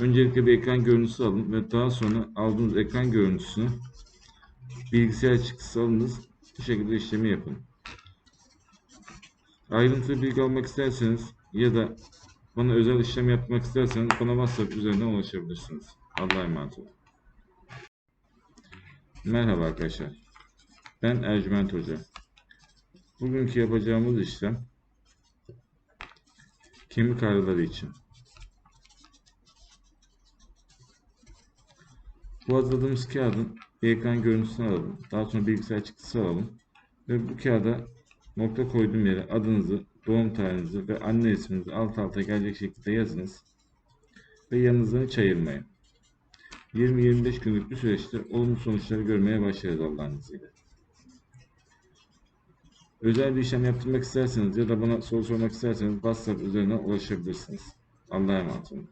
Öncelikle bir ekran görüntüsü alın ve daha sonra aldığınız ekran görüntüsünü bilgisayar çıktısı alınız. Bu şekilde işlemi yapın. Ayrıntılı bilgi almak isterseniz ya da bana özel işlem yapmak isterseniz bana WhatsApp üzerinden ulaşabilirsiniz. Allah'a emanet olun. Merhaba arkadaşlar. Ben Ercüment Hoca. Bugünkü yapacağımız işlem kemik ağrıları için. Bu hazırladığımız kağıdın ekran görüntüsünü alalım. Daha sonra bilgisayar çıktısı alalım. Ve bu kağıda nokta koyduğum yere adınızı, doğum tarihinizi ve anne isminizi alt alta gelecek şekilde yazınız. Ve yanınızdan hiç ayırmayın. 20-25 günlük bir süreçte olumlu sonuçları görmeye başlarız Allah'ın izniyle. Özel bir işlem yaptırmak isterseniz ya da bana soru sormak isterseniz WhatsApp üzerinden ulaşabilirsiniz. Allah'a emanet olun.